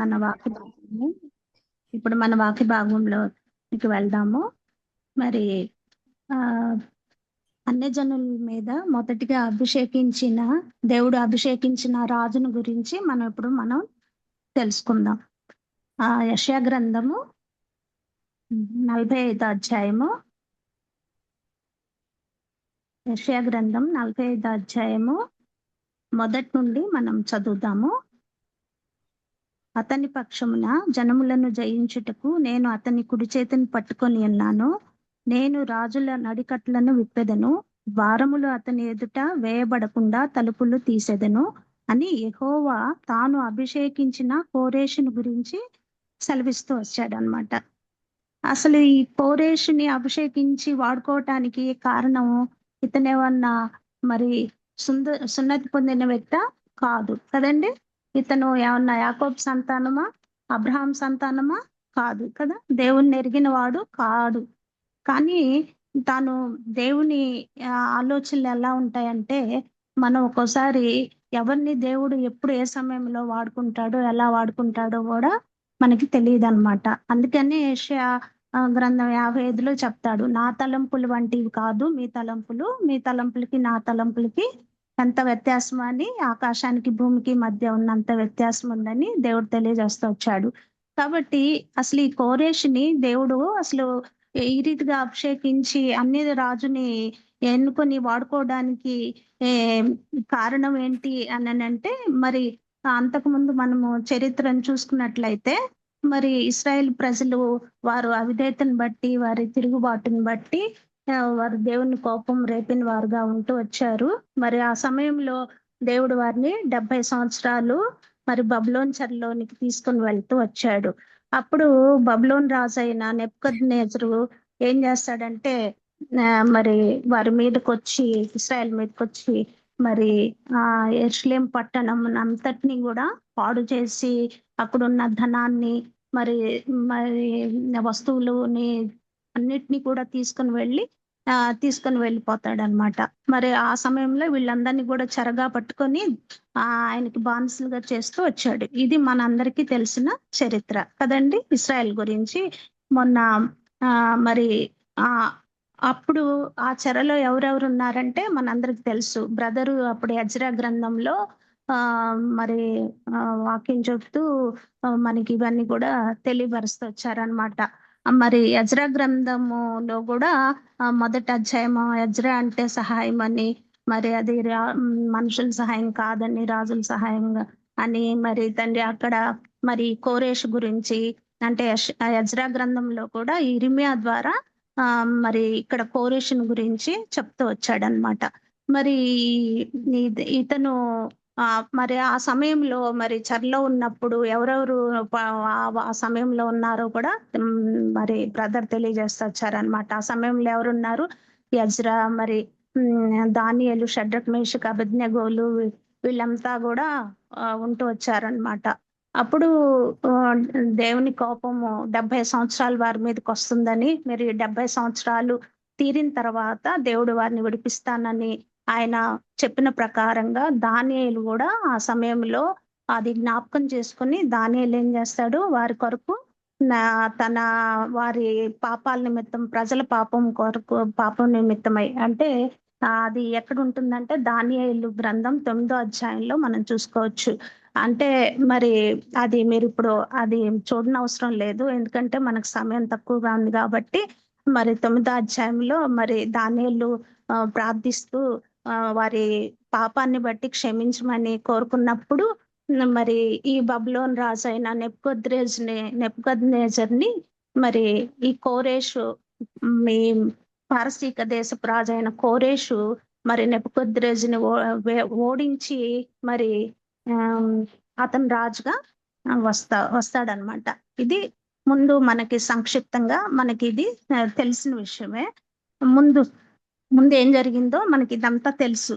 మన వాక్య భాగము. ఇప్పుడు మన వాక్య భాగంలోకి వెళ్దాము. మరి ఆ అన్యజనుల మీద మొదటిగా అభిషేకించిన దేవుడు అభిషేకించిన రాజును గురించి మనం ఇప్పుడు మనం తెలుసుకుందాం. ఆ యశా గ్రంథము నలభై ఐదు అధ్యాయము. యశా గ్రంథం నలభై ఐదు అధ్యాయము మొదటి నుండి మనం చదువుదాము అతని పక్షమున జనములను జయించుటకు నేను అతని కుడి చేతిని పట్టుకొని ఉన్నాను. నేను రాజుల నడికట్లను విప్పెదను. ద్వారములు అతని ఎదుట వేయబడకుండా తలుపులు తీసెదను అని ఎహోవా తాను అభిషేకించిన కోరేషుని గురించి సెలవిస్తూ వచ్చాడనమాట అసలు ఈ కోరేషుని అభిషేకించి వాడుకోవటానికి కారణం ఇతనేమన్నా మరి సుంద సున్నతి పొందిన వ్యక్త? కాదు. కదండి? ఇతను ఏమన్నా యాకోబ్ సంతానమా? అబ్రహాం సంతానమా? కాదు కదా? దేవుణ్ణి ఎరిగిన వాడు కాడు. కానీ తాను దేవుని ఆలోచనలు ఎలా ఉంటాయంటే మనం ఒక్కోసారి ఎవరిని దేవుడు ఎప్పుడు ఏ సమయంలో వాడుకుంటాడో ఎలా వాడుకుంటాడో కూడా మనకి తెలియదు అనమాట అందుకని ఏషియా గ్రంథం యాభై ఐదులో చెప్తాడు నా తలంపులు వంటివి కాదు మీ తలంపులు మీ తలంపులకి నా తలంపులకి ఎంత వ్యత్యాసం అని ఆకాశానికి భూమికి మధ్య ఉన్నంత వ్యత్యాసం ఉందని దేవుడు తెలియజేస్తూ వచ్చాడు. కాబట్టి అసలు ఈ కోరేషుని దేవుడు అసలు ఈ రీతిగా అభిషేకించి అన్ని రాజుని ఎన్నుకొని వాడుకోవడానికి కారణం ఏంటి అని అంటే మరి అంతకుముందు మనము చరిత్రను చూసుకున్నట్లయితే మరి ఇస్రాయేల్ ప్రజలు వారు అవిధేతను బట్టి వారి తిరుగుబాటును బట్టి వారు దేవుని కోపం రేపిన వారుగా ఉంటూ వచ్చారు. మరి ఆ సమయంలో దేవుడు వారిని డెబ్బై సంవత్సరాలు మరి బబ్లోన్ చర్లోనికి తీసుకుని వెళ్తూ వచ్చాడు. అప్పుడు బబ్లోన్ రాజు అయిన నెప్కద్నేజరు ఏం చేస్తాడంటే మరి వారి మీదకి వచ్చి ఇస్రాయల్ మీదకి వచ్చి మరి ఆ ఎర్స్లేం పట్టణం అంతటిని కూడా పాడు చేసి అక్కడున్న ధనాన్ని మరి మరి వస్తువులుని అన్నిటినీ కూడా తీసుకుని వెళ్ళి ఆ తీసుకొని వెళ్ళిపోతాడు అనమాట మరి ఆ సమయంలో వీళ్ళందరినీ కూడా చెరగా పట్టుకొని ఆ ఆయనకి బానిసలుగా చేస్తూ వచ్చాడు. ఇది మనందరికీ తెలిసిన చరిత్ర. కదండి? ఇస్రాయల్ గురించి మొన్న ఆ మరి ఆ అప్పుడు ఆ చెరలో ఎవరెవరు ఉన్నారంటే మనందరికి తెలుసు. బ్రదరు అప్పుడు అజ్రా గ్రంథంలో ఆ మరి ఆ, వాక్యం చెప్తూ మనకి ఇవన్నీ కూడా తెలియపరుస్తూ వచ్చారనమాట మరి యజ్రా గ్రంథములో కూడా మొదటి అధ్యాయము యజ్రా అంటే సహాయం అని మరి అది రా- మనుషుల సహాయం కాదని రాజుల సహాయంగా అని మరి తండ్రి అక్కడ మరి కోరేష్ గురించి అంటే యష్- యజ్రా గ్రంథంలో కూడా ఇరిమియా ద్వారా ఆ మరి ఇక్కడ కోరేషన్ గురించి చెప్తూ వచ్చాడనమాట మరి ఇతను మరి ఆ సమయంలో మరి చర్లో ఉన్నప్పుడు ఎవరెవరు ఆ- సమయంలో ఉన్నారో కూడా మరి బ్రదర్ తెలియజేస్తూ వచ్చారనమాట ఆ సమయంలో ఎవరున్నారు? యజ్రా మరి దానియలు షడ్రక్ మేషక్ అభిజ్ఞగోలు వీళ్ళంతా కూడా ఉంటూ వచ్చారనమాట అప్పుడు దేవుని కోపము డెబ్బై సంవత్సరాలు వారి మీదకి వస్తుందని మరి డెబ్బై సంవత్సరాలు తీరిన తర్వాత దేవుడు వారిని విడిపిస్తానని ఆయన చెప్పిన ప్రకారంగా దానియేలు కూడా ఆ సమయంలో అది జ్ఞాపకం చేసుకుని ధాన్యాలు ఏం చేస్తాడు? వారి కొరకు తన వారి పాపాల నిమిత్తం ప్రజల పాపం కొరకు పాపం నిమిత్తమై అంటే అది ఎక్కడ ఉంటుందంటే ధాన్యాలు గ్రంథం తొమ్మిదో అధ్యాయంలో మనం చూసుకోవచ్చు. అంటే మరి అది మీరు ఇప్పుడు అది చూడని అవసరం లేదు. ఎందుకంటే మనకు సమయం తక్కువగా ఉంది కాబట్టి మరి తొమ్మిదో అధ్యాయంలో మరి ధాన్యాలు ప్రార్థిస్తూ వారి పాపాన్ని బట్టి క్షమించమని కోరుకున్నప్పుడు మరి ఈ బబ్లోన్ రాజు అయిన నెప్కొద్రేజ్ని నెప్కొద్నేజర్ని మరి ఈ కోరేషు మీ పారసీక దేశపు రాజు అయిన కోరేషు మరి నెప్కొద్రేజ్ని ఓడించి మరి అతను రాజుగా వస్తా వస్తాడనమాట. ఇది ముందు మనకి సంక్షిప్తంగా మనకి ఇది తెలిసిన విషయమే. ముందు ముందు ఏం జరిగిందో మనకి ఇదంతా తెలుసు.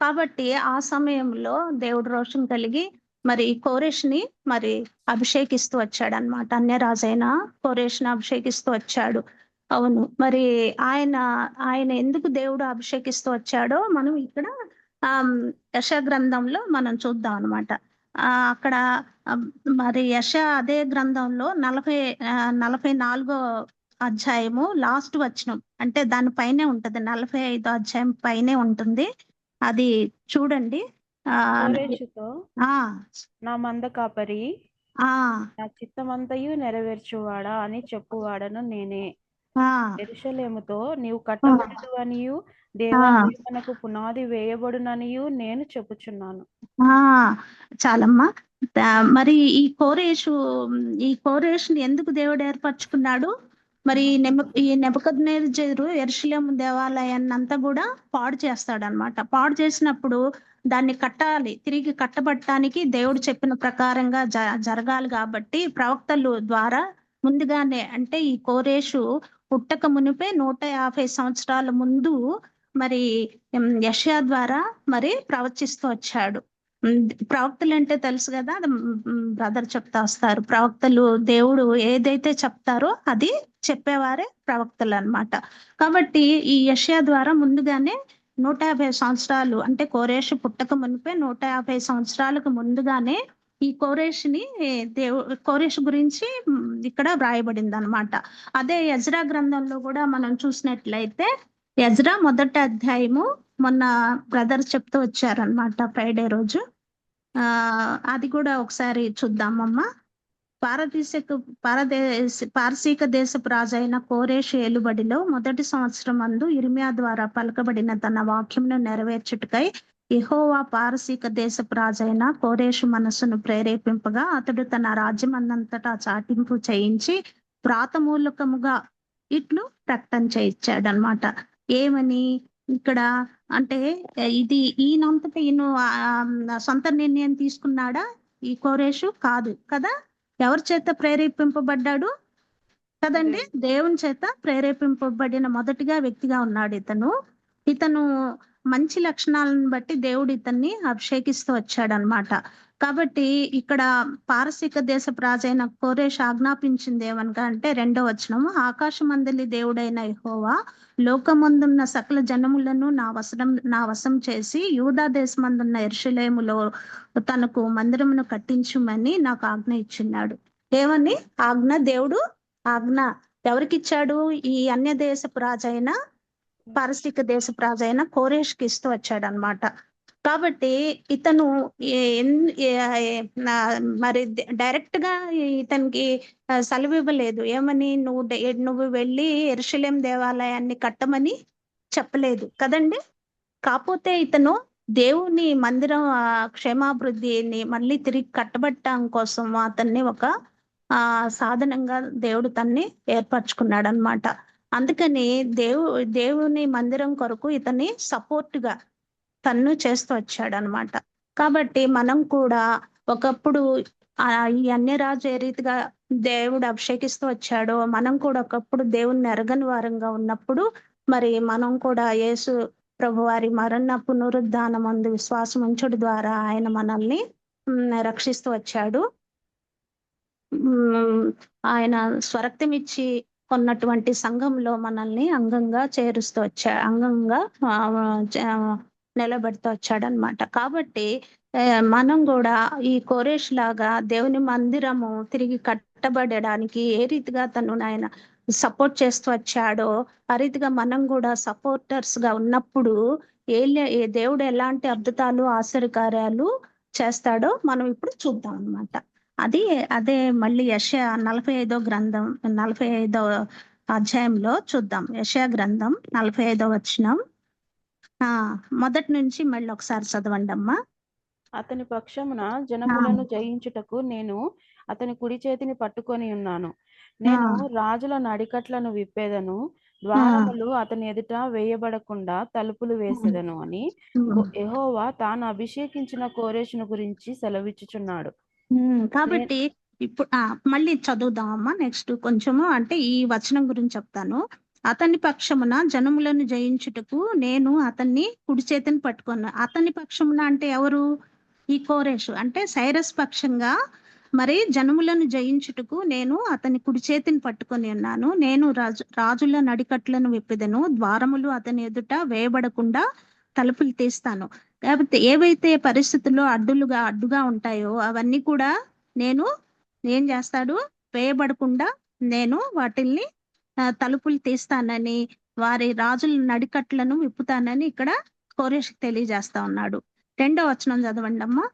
కాబట్టి ఆ సమయంలో దేవుడు రోషం కలిగి మరి కోరేష్ని మరి అభిషేకిస్తూ వచ్చాడు అనమాట అన్యరాజైన కోరేష్ని అభిషేకిస్తూ వచ్చాడు. అవును. మరి ఆయన ఆయన ఎందుకు దేవుడు అభిషేకిస్తూ వచ్చాడో మనం ఇక్కడ ఆ యశ గ్రంథంలో మనం చూద్దాం అనమాట ఆ అక్కడ మరి యశ అదే గ్రంథంలో నలభై నలభై నాలుగో అధ్యాయము లాస్ట్ వచనం. అంటే దాని పైనే ఉంటది. నలభై ఐదో అధ్యాయం పైనే ఉంటుంది. అది చూడండి. నా మంద కాపరి నా చిత్తమంతయు నెరవేర్చువాడా అని చెప్పువాడను నేనే. ఎరుషలేముతో నీవు కట్టబడదు అనియు దేవాలయమునకు పునాది వేయబడుననియు నేను చెప్పుచున్నాను. చాలమ్మా. మరి ఈ కోరేషు ఈ కోరేషుని ఎందుకు దేవుడు ఏర్పరచుకున్నాడు? మరి ఈ నెమ ఈ నెబదనేజరు దేవాలయాన్ని అంతా కూడా పాడు చేస్తాడు అనమాట పాడు చేసినప్పుడు దాన్ని కట్టాలి తిరిగి కట్టబట్టడానికి దేవుడు చెప్పిన ప్రకారంగా జ జరగాలి కాబట్టి ప్రవక్తలు ద్వారా ముందుగానే అంటే ఈ కోరేషు పుట్టక మునిపే నూట యాభై సంవత్సరాల ముందు మరి యషయా ద్వారా మరి ప్రవచిస్తూ వచ్చాడు. ప్రవక్తలు అంటే తెలుసు కదా అది బ్రదర్ చెప్తా వస్తారు. ప్రవక్తలు దేవుడు ఏదైతే చెప్తారో అది చెప్పేవారే ప్రవక్తలు అన్నమాట కాబట్టి ఈ యషయా ద్వారా ముందుగానే నూట యాభై సంవత్సరాలు అంటే కోరేషు పుట్టక మునిపే నూట యాభై సంవత్సరాలకు ముందుగానే ఈ కోరేష్ని దేవు కోరేష్ గురించి ఇక్కడ వ్రాయబడింది అనమాట అదే యజ్రా గ్రంథంలో కూడా మనం చూసినట్లయితే యజ్రా మొదటి అధ్యాయము మొన్న బ్రదర్ చెప్తూ వచ్చారనమాట ఫ్రైడే రోజు. ఆ అది కూడా ఒకసారి చూద్దామమ్మా. పారదీశకు పారదేశ పార్శీక దేశపు రాజైన కోరేష్ ఏలుబడిలో మొదటి సంవత్సరం అందు ఇర్మియా ద్వారా పలకబడిన తన వాక్యంను నెరవేర్చుటకై ఇహోవా పారసీక దేశపు రాజైన కోరేషు మనస్సును ప్రేరేపింపగా అతడు తన రాజ్యమందంతటా చాటింపు చేయించి ప్రాతమూలకముగా ఇట్లు ప్రకటన చేయించాడనమాట ఏమని? ఇక్కడ అంటే ఇది ఈయనంతట ఈయన సొంత నిర్ణయం తీసుకున్నాడా? ఈ కోరేషు కాదు కదా? ఎవరి చేత ప్రేరేపింపబడ్డాడు? కదండి దేవుని చేత ప్రేరేపింపబడిన మొదటిగా వ్యక్తిగా ఉన్నాడు ఇతను. ఇతను మంచి లక్షణాలను బట్టి దేవుడు ఇతన్ని అభిషేకిస్తూ వచ్చాడనమాట కాబట్టి ఇక్కడ పారసీక దేశ ప్రాజైన కోరేష్ ఆజ్ఞాపించింది ఏమనగా అంటే రెండో వచనము ఆకాశమందలి దేవుడైన యెహోవా లోకమందున్న సకల జనములను నా వసరం నా వశం చేసి యూదా దేశమందున్న ఎరుషులేములో తనకు మందిరమును కట్టించుమని నాకు ఆజ్ఞ ఇచ్చున్నాడు. ఏమని? ఆజ్ఞ దేవుడు ఆజ్ఞ. ఎవరికి ఇచ్చాడు ఈ అన్య దేశపు ప్రాజైన పారసీక దేశ ప్రాజైన కోరేష్కి ఇస్తూ వచ్చాడు అనమాట కాబట్టి ఇతను మరి డైరెక్ట్గా ఇతనికి సెలవు ఇవ్వలేదు. ఏమని? నువ్వు నువ్వు వెళ్ళి ఎరుషలేం దేవాలయాన్ని కట్టమని చెప్పలేదు కదండి? కాకపోతే ఇతను దేవుని మందిరం క్షేమాభివృద్ధిని మళ్ళీ తిరిగి కట్టబట్టడం కోసం అతన్ని ఒక ఆ సాధనంగా దేవుడు తన్ని ఏర్పరచుకున్నాడు అనమాట అందుకని దేవు దేవుని మందిరం కొరకు ఇతని సపోర్ట్గా తన్ను చేస్తూ వచ్చాడు అనమాట కాబట్టి మనం కూడా ఒకప్పుడు ఆ ఈ అన్యరాజు ఏ రీతిగా దేవుడు అభిషేకిస్తూ వచ్చాడో మనం కూడా ఒకప్పుడు దేవుణ్ణి ఎరగని వారంగా ఉన్నప్పుడు మరి మనం కూడా యేసు ప్రభువారి మరణ పునరుద్ధానం అందు విశ్వాసం ఉంచుడు ద్వారా ఆయన మనల్ని రక్షిస్తూ వచ్చాడు. ఆయన స్వరక్తం ఇచ్చి కొన్నటువంటి సంఘంలో మనల్ని అంగంగా చేరుస్తూ వచ్చా అంగంగా నిలబెడుతూ వచ్చాడనమాట. కాబట్టి మనం కూడా ఈ కోరేష్ లాగా దేవుని మందిరము తిరిగి కట్టబడడానికి ఏ రీతిగా తను ఆయన సపోర్ట్ చేస్తూ వచ్చాడో ఆ రీతిగా మనం కూడా సపోర్టర్స్గా ఉన్నప్పుడు ఏ దేవుడు ఎలాంటి అద్భుతాలు ఆశ్చర్యకార్యాలు చేస్తాడో మనం ఇప్పుడు చూద్దాం అన్నమాట. అది అదే మళ్ళీ యశ నలభై ఐదో గ్రంథం నలభై ఐదో అధ్యాయంలో చూద్దాం. యశ గ్రంథం నలభై ఐదో వచనం. మొదటి నుంచి మళ్ళీ ఒకసారి చదవండి అమ్మా అతని పక్షమున జనములను జయించుటకు నేను అతని కుడి చేతిని పట్టుకొని ఉన్నాను. నేను రాజుల నడికట్లను విప్పేదను ద్వారములు అతని ఎదుట వేయబడకుండా తలుపులు వేసేదను అని యెహోవా తాను అభిషేకించిన కోరేషును గురించి సెలవిచ్చుచున్నాడు. కాబట్టి ఇప్పుడు మళ్ళీ చదువుదాం అమ్మా నెక్స్ట్ కొంచెము అంటే ఈ వచనం గురించి చెప్తాను. అతని పక్షమున జనములను జయించుటకు నేను అతన్ని కుడి చేతిని అతని పక్షమున అంటే ఎవరు? ఈ కోరేషు. అంటే సైరస్ పక్షంగా మరి జనములను జయించుటకు నేను అతని కుడి చేతిని పట్టుకొని ఉన్నాను. నేను రాజు రాజుల నడికట్లను విప్పిదను. ద్వారములు అతని ఎదుట వేయబడకుండా తలుపులు తీస్తాను. కాబట్టి ఏవైతే పరిస్థితుల్లో అడ్డులుగా అడ్డుగా ఉంటాయో అవన్నీ కూడా నేను ఏం చేస్తాడు? వేయబడకుండా నేను వాటిల్ని తలుపులు తీస్తానని వారి రాజుల నడికట్లను విప్పుతానని ఇక్కడ కోరేష్ తెలియజేస్తా ఉన్నాడు. రెండో వచనం చదవండి అమ్మా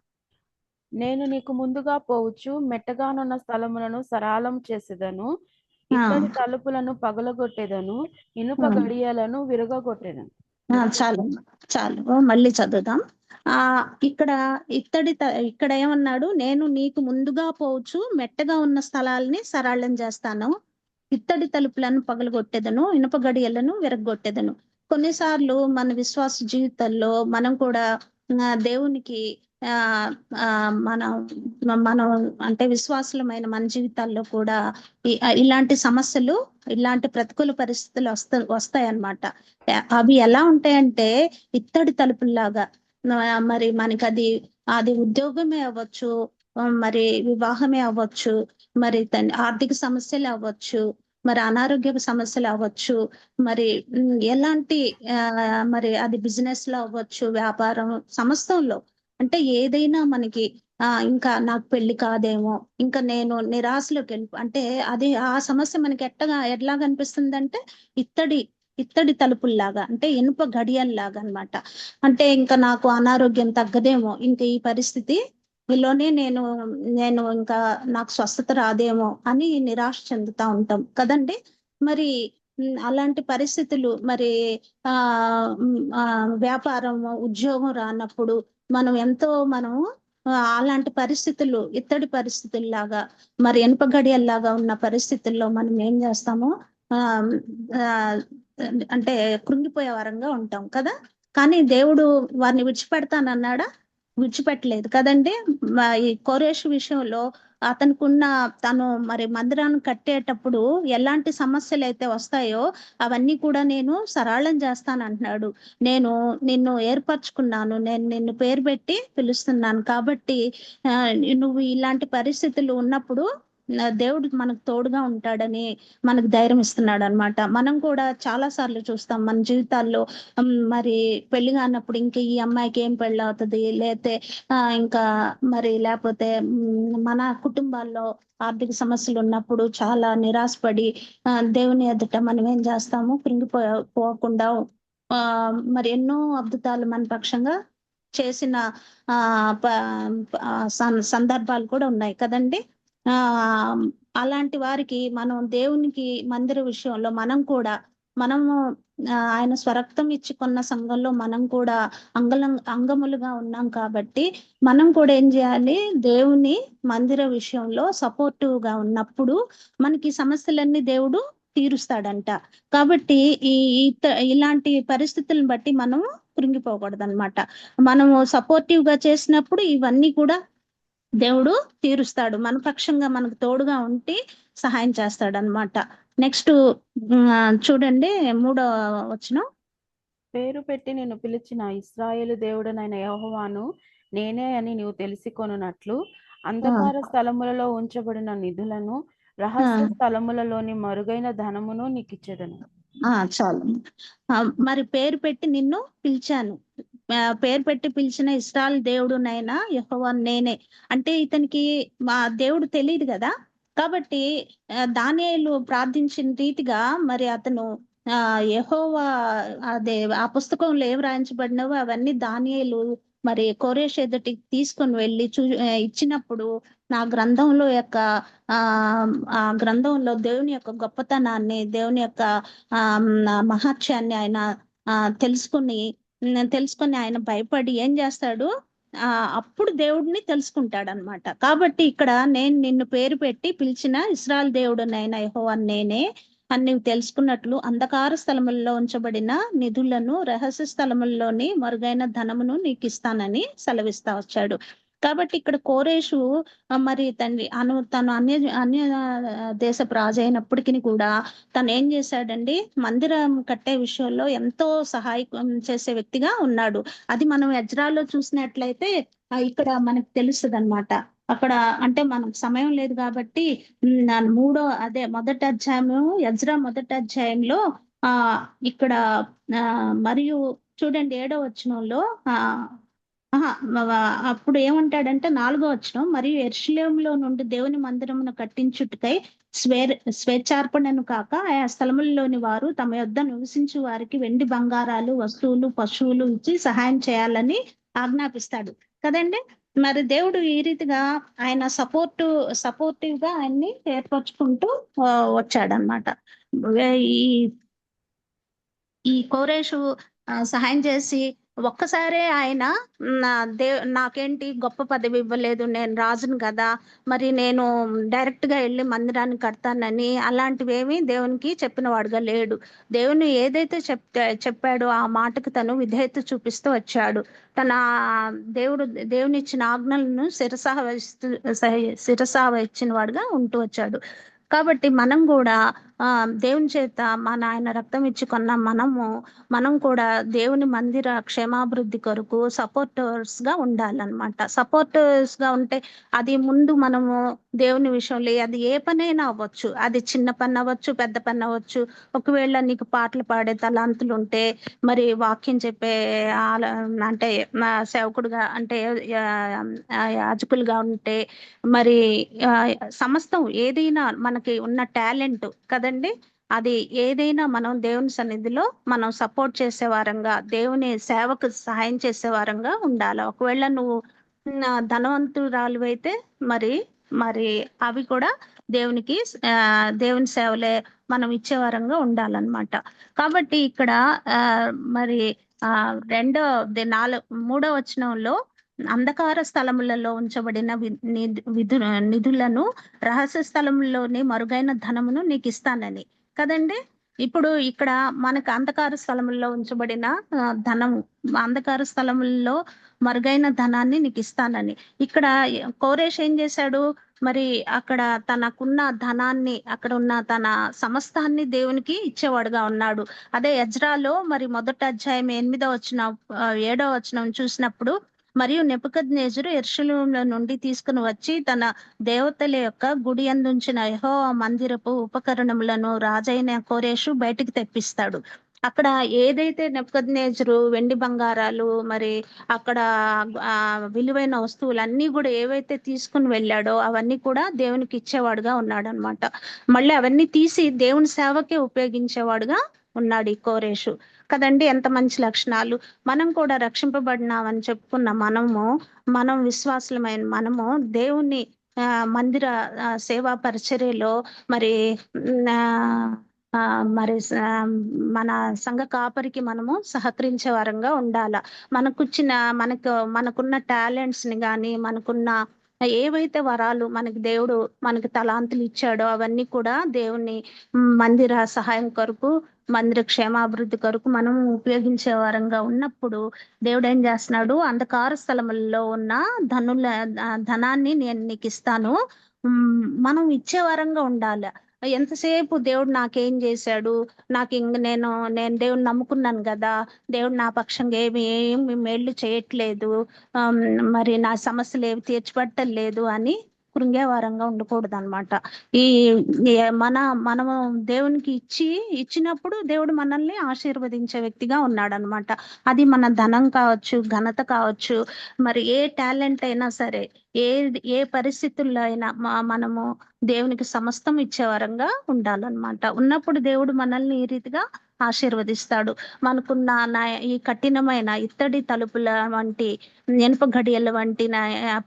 నేను నీకు ముందుగా పోవచ్చు మెట్టగానున్న స్థలములను సరాలం చేసేదను. ఇత్తడి తలుపులను పగలగొట్టేదను ఇనుప. గడియలను విరగొట్టేదను. చాలు చాలు. మళ్ళీ చదువుదాం. ఆ ఇక్కడ ఇత్తడి ఇక్కడ ఏమన్నాడు? నేను నీకు ముందుగా పోవచ్చు మెట్టగా ఉన్న స్థలాల్ని సరళం చేస్తాను. ఇత్తడి తలుపులను పగలగొట్టేదను ఇనుప గడియలను విరగొట్టేదను కొన్నిసార్లు మన విశ్వాస జీవితాల్లో మనం కూడా దేవునికి ఆ ఆ, మనం మనం అంటే విశ్వాసులమైన మన జీవితాల్లో కూడా ఇలాంటి సమస్యలు ఇలాంటి ప్రతికూల పరిస్థితులు వస్తా వస్తాయన్నమాట. అవి ఎలా ఉంటాయంటే ఇత్తడి తలుపుల్లాగా మరి మనకి అది అది ఉద్యోగమే అవ్వచ్చు మరి వివాహమే అవ్వచ్చు మరి తన ఆర్థిక సమస్యలు అవ్వచ్చు మరి అనారోగ్య సమస్యలు అవ్వచ్చు మరి ఎలాంటి ఆ, మరి అది బిజినెస్లో అవ్వచ్చు వ్యాపారం సమస్తంలో. అంటే ఏదైనా మనకి ఆ ఇంకా నాకు పెళ్ళి కాదేమో ఇంకా నేను నిరాశలోకి వెళ్ళి అంటే అది ఆ సమస్య మనకి ఎట్టగా ఎట్లా కనిపిస్తుంది అంటే ఇత్తడి ఇత్తడి తలుపుల్లాగా అంటే ఇనుప గడియల్లాగా అన్నమాట అంటే ఇంకా నాకు అనారోగ్యం తగ్గదేమో ఇంకా ఈ పరిస్థితి ఈలోనే నేను నేను ఇంకా నాకు స్వస్థత రాదేమో అని నిరాశ చెందుతా ఉంటాం. కదండి? మరి అలాంటి పరిస్థితులు మరి ఆ వ్యాపారం ఉద్యోగం రానప్పుడు మనం ఎంతో మనం అలాంటి పరిస్థితులు ఇత్తడి పరిస్థితుల్లాగా మరి ఇనుప గడియల్లాగా ఉన్న పరిస్థితుల్లో మనం ఏం చేస్తాము ఆ అంటే కృంగిపోయే వరంగా ఉంటాం కదా? కానీ దేవుడు వారిని విడిచిపెడతానన్నాడా? విడిచిపెట్టలేదు. కదండి? ఈ కోరేష్ విషయంలో అతనుకున్న తను మరి మందిరాన్ని కట్టేటప్పుడు ఎలాంటి సమస్యలు అయితే వస్తాయో అవన్నీ కూడా నేను సరళం చేస్తాను అంటున్నాడు నేను నిన్ను ఏర్పరచుకున్నాను. నేను నిన్ను పేరు పెట్టి పిలుస్తున్నాను. కాబట్టి ఆ, నువ్వు ఇలాంటి పరిస్థితులు ఉన్నప్పుడు దేవుడు మనకు తోడుగా ఉంటాడని మనకు ధైర్యం ఇస్తున్నాడు అనమాట మనం కూడా చాలా సార్లు చూస్తాం మన జీవితాల్లో మరి పెళ్ళి కానప్పుడు ఇంకా ఈ అమ్మాయికి ఏం పెళ్ళి అవుతుంది? లేతే ఆ, ఇంకా మరి లేకపోతే మన కుటుంబాల్లో ఆర్థిక సమస్యలు ఉన్నప్పుడు చాలా నిరాశపడి దేవుని ఎదుట మనం ఏం చేస్తాము? కృంగిపో పోకుండా ఆ మరి ఎన్నో అద్భుతాలు మన పక్షంగా చేసిన ఆ ప- సందర్భాలు కూడా ఉన్నాయి కదండి? ఆ అలాంటి వారికి మనం దేవునికి మందిర విషయంలో మనం కూడా మనము ఆయన స్వరక్తం ఇచ్చుకున్న సంఘంలో మనం కూడా అంగలం అంగములుగా ఉన్నాం కాబట్టి మనం కూడా ఏం చేయాలి? దేవుని మందిర విషయంలో సపోర్టివ్గా ఉన్నప్పుడు మనకి సమస్యలన్నీ దేవుడు తీరుస్తాడంట. కాబట్టి ఈ ఈ- ఇలాంటి పరిస్థితులను బట్టి మనం కృంగిపోకూడదు అనమాట మనము సపోర్టివ్గా చేసినప్పుడు ఇవన్నీ కూడా దేవుడు తీరుస్తాడు. మన పక్షంగా మనకు తోడుగా ఉండి సహాయం చేస్తాడు అనమాట నెక్స్ట్ చూడండి మూడో వచనం. పేరు పెట్టి నిన్ను పిలిచిన ఇస్రాయేలు దేవుడనైన యెహోవాను నేనే అని నీవు తెలుసుకొనున్నట్లు అంధకార స్థలములలో ఉంచబడిన నిధులను రహస్య. స్థలములలోని మరుగైన ధనమును నీకు ఇచ్చేదను చాలు. మరి పేరు పెట్టి నిన్ను పిలిచాను. పేరు పెట్టి పిలిచిన ఇస్రాల్ దేవుడు నైనా యెహోవా నేనే. అంటే ఇతనికి మా దేవుడు తెలియదు కదా. కాబట్టి దానియలు ప్రార్థించిన రీతిగా మరి అతను ఆ యహోవా అదే ఆ పుస్తకంలో ఏం రాయించబడినవో అవన్నీ దానియలు మరి కోరేష్ ఎదుటికి తీసుకొని వెళ్ళి చూ ఇచ్చినప్పుడు నా గ్రంథంలో యొక్క ఆ గ్రంథంలో దేవుని యొక్క గొప్పతనాన్ని దేవుని యొక్క ఆ మహత్యాన్ని ఆయన ఆ తెలుసుకుని తెలుసుకొని ఆయన భయపడి ఏం చేస్తాడు? ఆ అప్పుడు దేవుడిని తెలుసుకుంటాడు అనమాట కాబట్టి ఇక్కడ నేను నిన్ను పేరు పెట్టి పిలిచిన ఇస్రాయల్ దేవుడు నైనా అని నేనే అని నీవు తెలుసుకున్నట్లు అంధకార స్థలముల్లో ఉంచబడిన నిధులను రహస్య స్థలముల్లోని మరుగైన ధనమును నీకు ఇస్తానని సెలవిస్తా వచ్చాడు. కాబట్టి ఇక్కడ కోరేషు మరి తండ్రి అను తను అన్య అన్య దేశపు రాజు అయినప్పటికీ కూడా తను ఏం చేశాడండి? మందిరం కట్టే విషయంలో ఎంతో సహాయం చేసే వ్యక్తిగా ఉన్నాడు. అది మనం ఎజ్రాలో చూసినట్లయితే ఇక్కడ మనకు తెలుస్తుంది అనమాట అక్కడ అంటే మనకు సమయం లేదు కాబట్టి నన్ను మూడో అదే మొదటి అధ్యాయము ఎజ్రా మొదటి అధ్యాయంలో ఆ ఇక్కడ ఆ మరియు చూడండి ఏడో వచనంలో ఆ అప్పుడు ఏమంటాడంటే నాలుగో వచనం మరియు ఎర్షలేములో నుండి దేవుని మందిరమును కట్టించుటకై స్వే స్వేచ్ఛార్పణను కాక ఆయా స్థలములలోని వారు తమ యొద్ద నివసించు వారికి వెండి బంగారాలు వస్తువులు పశువులు ఇచ్చి సహాయం చేయాలని ఆజ్ఞాపిస్తాడు. కదండి? మరి దేవుడు ఈ రీతిగా ఆయన సపోర్ట్ సపోర్టివ్గా ఆయన్ని ఏర్పరచుకుంటూ వచ్చాడనమాట ఈ ఈ కోరేషు సహాయం చేసి ఒక్కసారే ఆయన నా దే నాకేంటి గొప్ప పదవి ఇవ్వలేదు నేను రాజును కదా మరి నేను డైరెక్ట్గా వెళ్ళి మందిరాన్ని కడతానని అలాంటివేమీ దేవునికి చెప్పినవాడుగా లేడు. దేవుని ఏదైతే చెప్తే చెప్పాడో ఆ మాటకు తను విధేయత చూపిస్తూ వచ్చాడు. తన దేవుడు దేవుని ఇచ్చిన ఆజ్ఞలను శిరసాహ వహిస్తూ శిరసాహ ఇచ్చిన వాడుగా ఉంటూ వచ్చాడు. కాబట్టి మనం కూడా ఆ దేవుని చేత మన ఆయన రక్తం ఇచ్చి కొన్న మనము మనం కూడా దేవుని మందిర క్షేమాభివృద్ధి కొరకు సపోర్టర్స్గా ఉండాలన్నమాట. సపోర్టర్స్గా ఉంటే అది ముందు మనము దేవుని విషయంలో అది ఏ పనైనా అవ్వచ్చు. అది చిన్న పని అవ్వచ్చు పెద్ద పని అవ్వచ్చు. ఒకవేళ నీకు పాటలు పాడే తలాంతులు ఉంటే మరి వాక్యం చెప్పే అంటే సేవకుడుగా అంటే యాజకులుగా ఉంటే మరి సమస్తం ఏదైనా మనకి ఉన్న టాలెంట్ కదండి? అది ఏదైనా మనం దేవుని సన్నిధిలో మనం సపోర్ట్ చేసే వారంగా దేవుని సేవకు సహాయం చేసే వారంగా ఉండాలి? ఒకవేళ నువ్వు ధనవంతురాలు అయితే మరి మరి అవి కూడా దేవునికి దేవుని సేవలే మనం ఇచ్చే వారంగా ఉండాలన్నమాట. కాబట్టి ఇక్కడ ఆ, మరి ఆ రెండో నాలుగు మూడో వచనంలో అంధకార స్థలములలో ఉంచబడిన వి- నిధు- విధు- నిధులను రహస్య స్థలంలోనే మరుగైన ధనమును నీకు ఇస్తానని. కదండి? ఇప్పుడు ఇక్కడ మనకు అంధకార స్థలముల్లో ఉంచబడిన ధనము అంధకార స్థలముల్లో మరుగైన ధనాన్ని నీకు ఇస్తానని. ఇక్కడ కోరేష్ ఏం చేశాడు? మరి అక్కడ తనకున్న ధనాన్ని అక్కడ ఉన్న తన సమస్తాన్ని దేవునికి ఇచ్చేవాడుగా ఉన్నాడు. అదే యజ్రాలో మరి మొదటి అధ్యాయం ఎనిమిదో వచ్చిన ఏడో వచ్చిన చూసినప్పుడు మరియు నెపకద్నేజరు ఎర్షలంలో నుండి తీసుకుని వచ్చి తన దేవతల యొక్క గుడి అందుంచిన యహో మందిరపు ఉపకరణములను రాజైన కోరేషు బయటికి తెప్పిస్తాడు. అక్కడ ఏదైతే నెపకద్నేజరు వెండి బంగారాలు మరి అక్కడ ఆ విలువైన వస్తువులు అన్ని కూడా ఏవైతే తీసుకుని వెళ్ళాడో అవన్నీ కూడా దేవునికి ఇచ్చేవాడుగా ఉన్నాడు అనమాట మళ్ళీ అవన్నీ తీసి దేవుని సేవకే ఉపయోగించేవాడుగా ఉన్నాడు ఈ కోరేషు. కదండి ఎంత మంచి లక్షణాలు. మనం కూడా రక్షింపబడినామని చెప్పుకున్న మనము మనం విశ్వాసులమైన మనము దేవుని ఆ, మందిర సేవా పరిచర్యలో మరి ఆ, మరి మన సంఘ కాపరికి మనము సహకరించే వారంగా ఉండాల. మనకుచ్చిన మనకు మనకున్న టాలెంట్స్ని కానీ మనకున్న ఏవైతే వరాలు మనకి దేవుడు మనకి తలాంతులు ఇచ్చాడో అవన్నీ కూడా దేవుని మందిర సహాయం కొరకు మందిర క్షేమాభివృద్ధి కొరకు మనం ఉపయోగించే వారంగా ఉన్నప్పుడు దేవుడు ఏం చేస్తున్నాడు? అంధకార స్థలములలో ఉన్న ధనుల ధనాన్ని నేను నీకు ఇస్తాను. మనం ఇచ్చే వారంగా ఉండాలి. ఎంతసేపు దేవుడు నాకేం చేశాడు? నాకు ఇంక నేను నేను దేవుడు నమ్ముకున్నాను కదా. దేవుడు నా పక్షంగా ఏమి ఏమి మేళ్ళు చేయట్లేదు. మరి నా సమస్యలు ఏవి తీర్చిపట్టలేదు అని కృంగేవారంగా ఉండకూడదు అనమాట ఈ మన మనము దేవునికి ఇచ్చి ఇచ్చినప్పుడు దేవుడు మనల్ని ఆశీర్వదించే వ్యక్తిగా ఉన్నాడు అనమాట అది మన ధనం కావచ్చు ఘనత కావచ్చు మరి ఏ టాలెంట్ అయినా సరే ఏ ఏ పరిస్థితుల్లో అయినా మనము దేవునికి సమస్తం ఇచ్చే వరంగా ఉండాలన్నమాట ఉన్నప్పుడు దేవుడు మనల్ని ఈ రీతిగా ఆశీర్వదిస్తాడు. మనకున్న నా ఈ కఠినమైన ఇత్తడి తలుపుల వంటి ఇనుప గడియల వంటి నా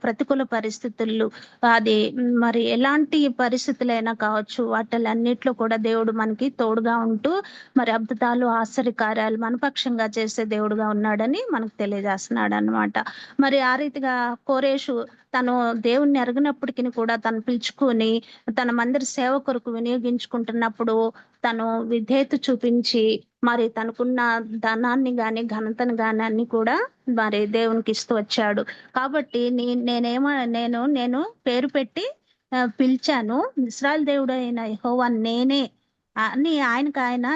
ప్రతికూల పరిస్థితులు అది మరి ఎలాంటి పరిస్థితులైనా కావచ్చు వాటిలన్నిట్లో కూడా దేవుడు మనకి తోడుగా ఉంటూ మరి అద్భుతాలు ఆశ్చర్యకార్యాలు మనపక్షంగా చేసే దేవుడుగా ఉన్నాడని మనకు తెలియజేస్తున్నాడు అన్నమాట మరి ఆ రీతిగా కోరేషు తను దేవుణ్ణి ఎరగినప్పటికీ కూడా తను పిలుచుకొని తన మందిర సేవ కొరకు వినియోగించుకుంటున్నప్పుడు తను విధేయత చూపించి మరి తనకున్న ధనాన్ని గాని ఘనతను గాని అన్ని కూడా మరి దేవునికి ఇస్తూ వచ్చాడు. కాబట్టి నీ నేనేమో నేను నేను పేరు పెట్టి పిలిచాను. ఇస్రాయల్ దేవుడు అయిన యెహోవా నేనే అని ఆయనకు ఆయన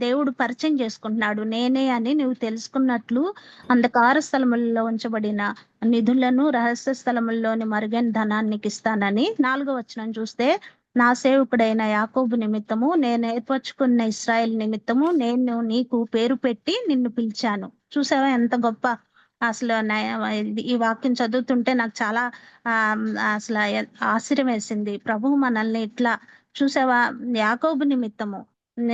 దేవుడు పరిచయం చేసుకుంటున్నాడు. నేనే అని నువ్వు తెలుసుకున్నట్లు అంధకార స్థలములలో ఉంచబడిన నిధులను రహస్య స్థలముల్లోని మరుగైన ధనాన్ని ఇస్తానని నాలుగో వచనం చూస్తే నా సేవకుడైన యాకోబు నిమిత్తము నేను ఏర్పరచుకున్న ఇస్రాయల్ నిమిత్తము నేను నీకు పేరు పెట్టి నిన్ను పిలిచాను. చూసావా ఎంత గొప్ప? అసలు ఈ వాక్యం చదువుతుంటే నాకు చాలా ఆ, అసలు ఆశ్చర్యం వేసింది. ప్రభు మనల్ని ఇట్లా చూసావా? యాకోబు నిమిత్తము.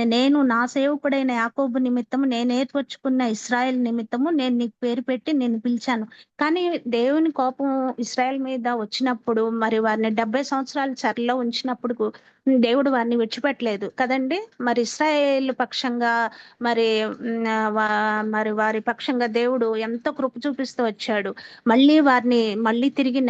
నేను నా సేవకుడైన యాకోబు నిమిత్తము నేను ఏర్పరచుకున్న ఇస్రాయల్ నిమిత్తము నేను నీకు పేరు పెట్టి నేను పిలిచాను. కానీ దేవుని కోపం ఇస్రాయల్ మీద వచ్చినప్పుడు మరి వారిని డెబ్బై సంవత్సరాలు చర్లో ఉంచినప్పుడు దేవుడు వారిని విడిచిపెట్టలేదు కదండి? మరి ఇస్రాయేల్ పక్షంగా మరి మరి వారి పక్షంగా దేవుడు ఎంతో కృప చూపిస్తూ వచ్చాడు. మళ్ళీ వారిని మళ్ళీ తిరిగి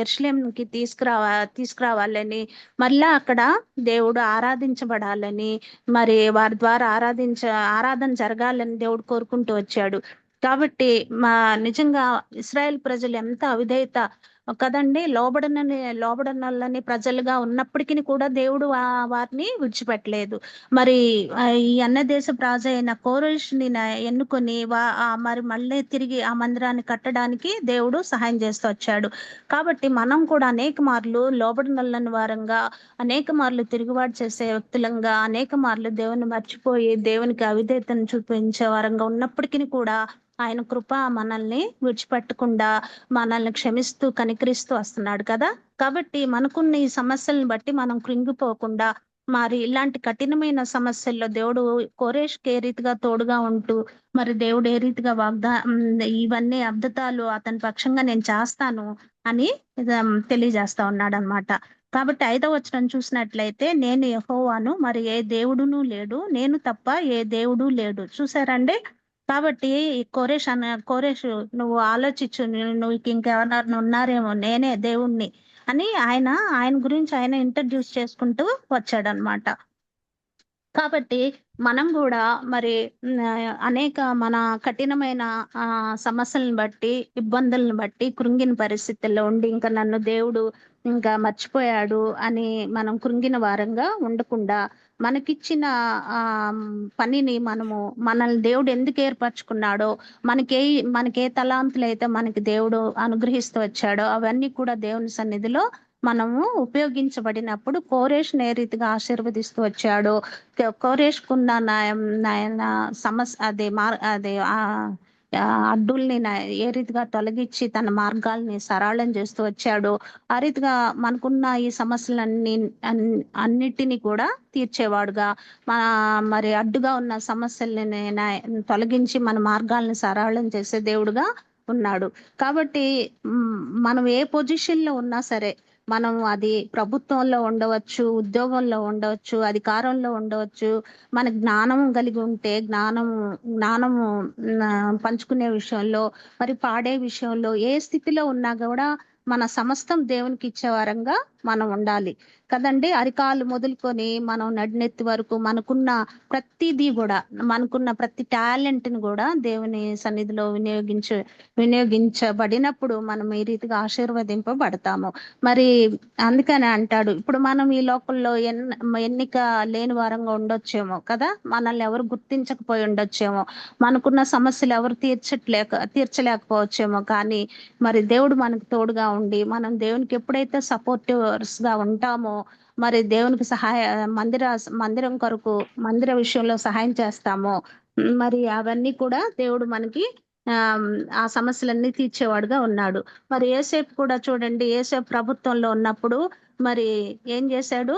ఎర్షలేంకి తీసుకురావా తీసుకురావాలని మళ్ళా అక్కడ దేవుడు ఆరాధించబడాలని మరి వారి ద్వారా ఆరాధించ ఆరాధన జరగాలని దేవుడు కోరుకుంటూ వచ్చాడు. కాబట్టి మా నిజంగా ఇస్రాయేల్ ప్రజలు ఎంత అవిధేయత కదండి. లోబడనని లోబడనల్లని ప్రజలుగా ఉన్నప్పటికీ కూడా దేవుడు వారిని విడిచిపెట్టలేదు. మరి ఈ అన్న దేశ రాజు అయిన కోరేష్ని ఎన్నుకొని మరి మళ్ళీ తిరిగి ఆ మందిరాన్ని కట్టడానికి దేవుడు సహాయం చేస్తూ వచ్చాడు. కాబట్టి మనం కూడా అనేక మార్లు లోబడనల్లని వారంగా అనేక మార్లు తిరుగుబాటు చేసే వ్యక్తులంగా అనేక మార్లు దేవుని మర్చిపోయి దేవునికి అవిధేతను చూపించే వారంగా ఉన్నప్పటికీ కూడా ఆయన కృప మనల్ని విడిచిపెట్టకుండా మనల్ని క్షమిస్తూ కనికరిస్తూ వస్తున్నాడు కదా? కాబట్టి మనకున్న ఈ సమస్యలను బట్టి మనం కృంగిపోకుండా మరి ఇలాంటి కఠినమైన సమస్యల్లో దేవుడు కోరేష్కి ఏ రీతిగా తోడుగా ఉంటూ మరి దేవుడు ఏ రీతిగా వాగ్దా ఇవన్నీ అబ్దతాలు అతని పక్షంగా నేను చేస్తాను అని తెలియజేస్తా ఉన్నాడు అనమాట కాబట్టి ఐదవ వచనం చూసినట్లయితే నేను యెహోవాను మరి ఏ దేవుడును లేడు నేను తప్ప ఏ దేవుడు లేడు. చూసారండి? కాబట్టి ఈ కోరేష్ అన్న కోరేష్ నువ్వు ఆలోచించు నువ్వు నువ్వు ఇంకెవరన్నా ఉన్నారేమో నేనే దేవుణ్ణి అని ఆయన ఆయన గురించి ఆయన ఇంట్రడ్యూస్ చేసుకుంటూ వచ్చాడనమాట కాబట్టి మనం కూడా మరి అనేక మన కఠినమైన ఆ సమస్యలను బట్టి ఇబ్బందులను బట్టి కృంగిన పరిస్థితుల్లో ఉండి ఇంకా నన్ను దేవుడు ఇంకా మర్చిపోయాడు అని మనం కృంగిన వారంగా ఉండకుండా మనకిచ్చిన ఆ పనిని మనము మనల్ని దేవుడు ఎందుకు ఏర్పరచుకున్నాడో మనకే మనకే తలాంతులు అయితే మనకి దేవుడు అనుగ్రహిస్తూ వచ్చాడో అవన్నీ కూడా దేవుని సన్నిధిలో మనము ఉపయోగించబడినప్పుడు కోరేష్ ఏ రీతిగా ఆశీర్వదిస్తూ వచ్చాడో? కోరేష్కున్న నాయన సమస్య అదే మార్ అదే అడ్డుల్ని ఏ రీతిగా తొలగించి తన మార్గాల్ని సరళం చేస్తూ వచ్చాడో. ఆ రీతిగా మనకున్న ఈ సమస్యలన్నీ అన్నిటినీ కూడా తీర్చేవాడుగా. మన మరి అడ్డుగా ఉన్న సమస్యల్ని తొలగించి మన మార్గాల్ని సరళం చేసే దేవుడుగా ఉన్నాడు. కాబట్టి మనం ఏ పొజిషన్లో ఉన్నా సరే మనం అది ప్రభుత్వంలో ఉండవచ్చు ఉద్యోగంలో ఉండవచ్చు అధికారంలో ఉండవచ్చు మన జ్ఞానం కలిగి ఉంటే జ్ఞానం జ్ఞానము పంచుకునే విషయంలో మరి పాడే విషయంలో ఏ స్థితిలో ఉన్నా కూడా మన సమస్తం దేవునికి ఇచ్చే వారంగా మనం ఉండాలి. కదండి? అరికాలు మొదలుకొని మనం నడినెత్తి వరకు మనకున్న ప్రతిదీ కూడా మనకున్న ప్రతి టాలెంట్ని కూడా దేవుని సన్నిధిలో వినియోగించ వినియోగించబడినప్పుడు మనం ఈ రీతిగా ఆశీర్వదింపబడతాము. మరి అందుకని అంటాడు ఇప్పుడు మనం ఈ లోకల్లో ఎన్ ఎన్నిక లేని వారంగా ఉండొచ్చేమో కదా? మనల్ని ఎవరు గుర్తించకపోయి ఉండొచ్చేమో. మనకున్న సమస్యలు ఎవరు తీర్చట్లేక తీర్చలేకపోవచ్చేమో. కానీ మరి దేవుడు మనకు తోడుగా ఉండి మనం దేవునికి ఎప్పుడైతే సపోర్టివర్స్గా ఉంటామో మరి దేవునికి సహాయ మందిర మందిరం కొరకు మందిర విషయంలో సహాయం చేస్తాము. మరి అవన్నీ కూడా దేవుడు మనకి ఆ సమస్యలన్నీ తీర్చేవాడుగా ఉన్నాడు. మరి ఏసేపు కూడా చూడండి ఏసేపు ప్రభుత్వంలో ఉన్నప్పుడు మరి ఏం చేశాడు?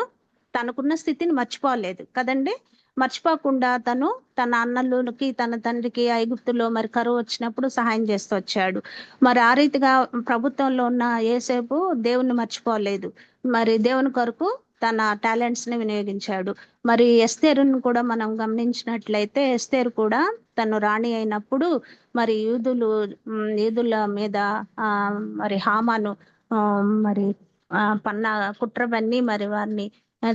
తనకున్న స్థితిని మర్చిపోలేదు కదండి? మర్చిపోకుండా తను తన అన్నలుకి తన తండ్రికి ఐగుప్తులో మరి కరువు వచ్చినప్పుడు సహాయం చేస్తూ వచ్చాడు. మరి ఆ రీతిగా ప్రభుత్వంలో ఉన్న ఏసేపు దేవుణ్ణి మర్చిపోలేదు. మరి దేవుని కొరకు తన టాలెంట్స్ని వినియోగించాడు. మరి ఎస్తేరును కూడా మనం గమనించినట్లయితే ఎస్తేరు కూడా తను రాణి అయినప్పుడు మరి యూదులు యూదుల మీద ఆ మరి హామాను మరి ఆ, పన్న కుట్రవన్నీ మరి వారిని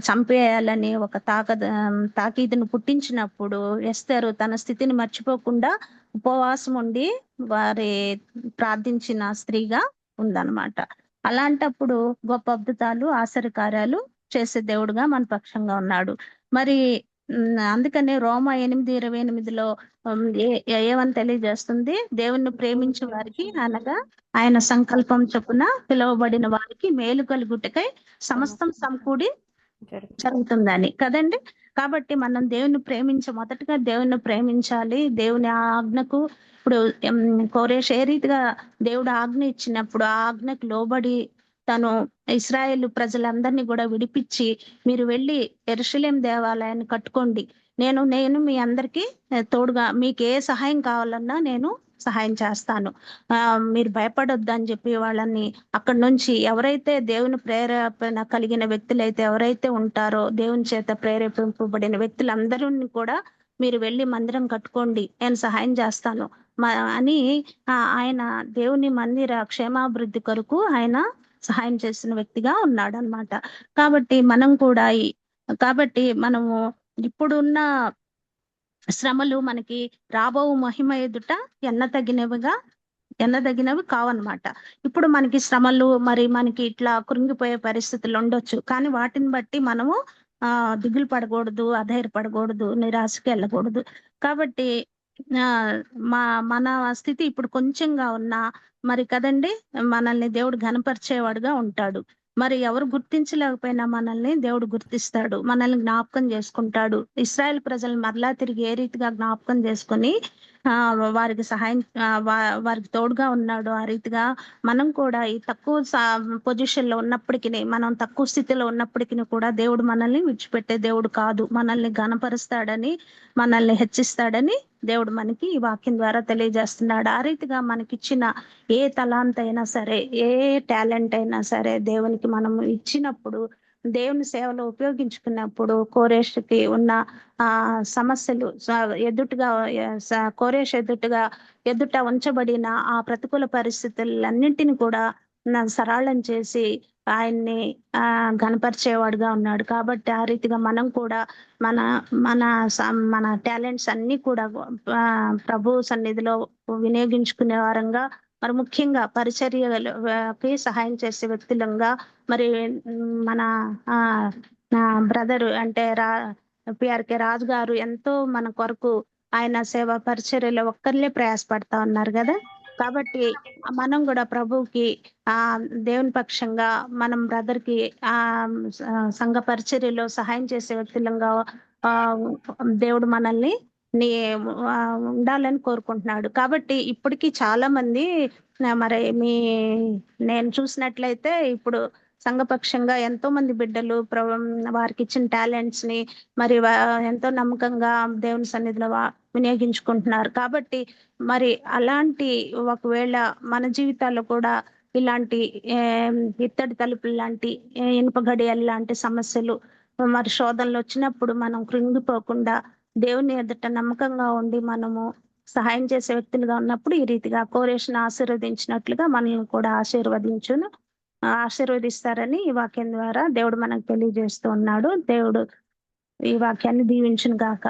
చంపేయాలని ఒక తాక తాకీదును పుట్టించినప్పుడు ఎస్తారు తన స్థితిని మర్చిపోకుండా ఉపవాసం ఉండి వారి ప్రార్థించిన స్త్రీగా ఉందన్నమాట. అలాంటప్పుడు గొప్ప అద్భుతాలు ఆశ్చర్యకార్యాలు చేసే దేవుడుగా మన పక్షంగా ఉన్నాడు. మరి అందుకనే రోమ ఎనిమిది ఇరవై ఎనిమిదిలో ఏమని తెలియజేస్తుంది? దేవుణ్ణి ప్రేమించే వారికి అనగా ఆయన సంకల్పం చొప్పున పిలువబడిన వారికి మేలు కలుగుటకై సమస్తం సమకూడి జరుగుతుందని. కదండి? కాబట్టి మనం దేవుని ప్రేమించ మొదటగా దేవుని ప్రేమించాలి. దేవుని ఆజ్ఞకు ఇప్పుడు కోరేష్ ఏ రీతిగా దేవుడు ఆజ్ఞ ఇచ్చినప్పుడు ఆ ఆజ్ఞకు లోబడి తను ఇస్రాయేల్ ప్రజలందరినీ కూడా విడిపించి మీరు వెళ్ళి ఎరుషలేం దేవాలయాన్ని కట్టుకోండి. నేను నేను మీ అందరికీ తోడుగా మీకు ఏ సహాయం కావాలన్నా నేను సహాయం చేస్తాను. ఆ మీరు భయపడొద్దు అని చెప్పి వాళ్ళని అక్కడి నుంచి ఎవరైతే దేవుని ప్రేరేపణ కలిగిన వ్యక్తులైతే ఎవరైతే ఉంటారో దేవుని చేత ప్రేరేపింపబడిన వ్యక్తులందరూ కూడా మీరు వెళ్ళి మందిరం కట్టుకోండి. నేను సహాయం చేస్తాను. అని ఆయన దేవుని మందిర క్షేమాభివృద్ధి కొరకు ఆయన సహాయం చేసిన వ్యక్తిగా ఉన్నాడు అనమాట కాబట్టి మనం కూడా కాబట్టి మనము ఇప్పుడున్న శ్రమలు మనకి రాబో మహిమ ఎదుట ఎన్న తగినవిగా ఎన్న తగినవి కావన్నమాట ఇప్పుడు మనకి శ్రమలు మరి మనకి ఇట్లా కృంగిపోయే పరిస్థితులు ఉండొచ్చు. కానీ వాటిని బట్టి మనము ఆ దిగులు పడకూడదు అధైర్యపడకూడదు నిరాశకి వెళ్ళకూడదు. కాబట్టి మా మన స్థితి ఇప్పుడు కొంచెంగా ఉన్నా మరి కదండి మనల్ని దేవుడు ఘనపరిచేవాడుగా ఉంటాడు. మరి ఎవరు గుర్తించలేకపోయినా మనల్ని దేవుడు గుర్తిస్తాడు మనల్ని జ్ఞాపకం చేసుకుంటాడు. ఇస్రాయల్ ప్రజలు మరలా తిరిగి ఏ రీతిగా జ్ఞాపకం చేసుకుని ఆ వారికి సహాయం వారికి తోడుగా ఉన్నాడు. ఆ రీతిగా మనం కూడా ఈ తక్కువ పొజిషన్లో ఉన్నప్పటికీ మనం తక్కువ స్థితిలో ఉన్నప్పటికీ కూడా దేవుడు మనల్ని విడిచిపెట్టే దేవుడు కాదు. మనల్ని గనపరుస్తాడని మనల్ని హెచ్చిస్తాడని దేవుడు మనకి ఈ వాక్యం ద్వారా తెలియజేస్తున్నాడు. ఆ రీతిగా మనకిచ్చిన ఏ తలాంత్ అయినా సరే ఏ టాలెంట్ అయినా సరే దేవునికి మనం ఇచ్చినప్పుడు దేవుని సేవలో ఉపయోగించుకున్నప్పుడు కోరేష్కి ఉన్న ఆ సమస్యలు ఎదుటిగా కోరేష్ ఎదుటిగా ఎదుట ఉంచబడిన ఆ ప్రతికూల పరిస్థితులన్నింటిని కూడా సరళం చేసి ఆయన్ని ఆ గనపరిచేవాడుగా ఉన్నాడు. కాబట్టి ఆ రీతిగా మనం కూడా మన మన స- మన టాలెంట్స్ అన్ని కూడా ప్రభు సన్నిధిలో వినియోగించుకునే వారంగా మరి ముఖ్యంగా పరిచర్యకి సహాయం చేసే వ్యక్తులంగా మరి మన ఆ బ్రదర్ అంటే రా పిఆర్కే రాజు గారు ఎంతో మన కొరకు ఆయన సేవ పరిచర్యలో ఒక్కరినే ప్రయాసపడతా ఉన్నారు కదా. కాబట్టి మనం కూడా ప్రభువుకి ఆ దేవుని పక్షంగా మనం బ్రదర్కి ఆ సంఘ పరిచర్యలో సహాయం చేసే వ్యక్తులంగా ఆ దేవుడు మనల్ని నీ ఉండాలని కోరుకుంటున్నాడు. కాబట్టి ఇప్పటికీ చాలా మంది మరి మీ నేను చూసినట్లయితే ఇప్పుడు సంఘపక్షంగా ఎంతో మంది బిడ్డలు వారికి ఇచ్చిన టాలెంట్స్ని మరి వా- ఎంతో నమ్మకంగా దేవుని సన్నిధిలో వినియోగించుకుంటున్నారు. కాబట్టి మరి అలాంటి ఒకవేళ మన జీవితాల్లో కూడా ఇలాంటి ఇత్తడి తలుపులు లాంటి ఇనుప గడియలు లాంటి సమస్యలు మరి శోధనలు వచ్చినప్పుడు మనం కృంగిపోకుండా దేవుని ఎదుట నమ్మకంగా ఉండి మనము సహాయం చేసే వ్యక్తులుగా ఉన్నప్పుడు ఈ రీతిగా కోరేషన్ ఆశీర్వదించినట్లుగా మనల్ని కూడా ఆశీర్వదించును. ఆశీర్వదిస్తారని ఈ వాక్యం ద్వారా దేవుడు మనకు తెలియజేస్తూ ఉన్నాడు. దేవుడు ఈ వాక్యాన్ని దీవించును గాక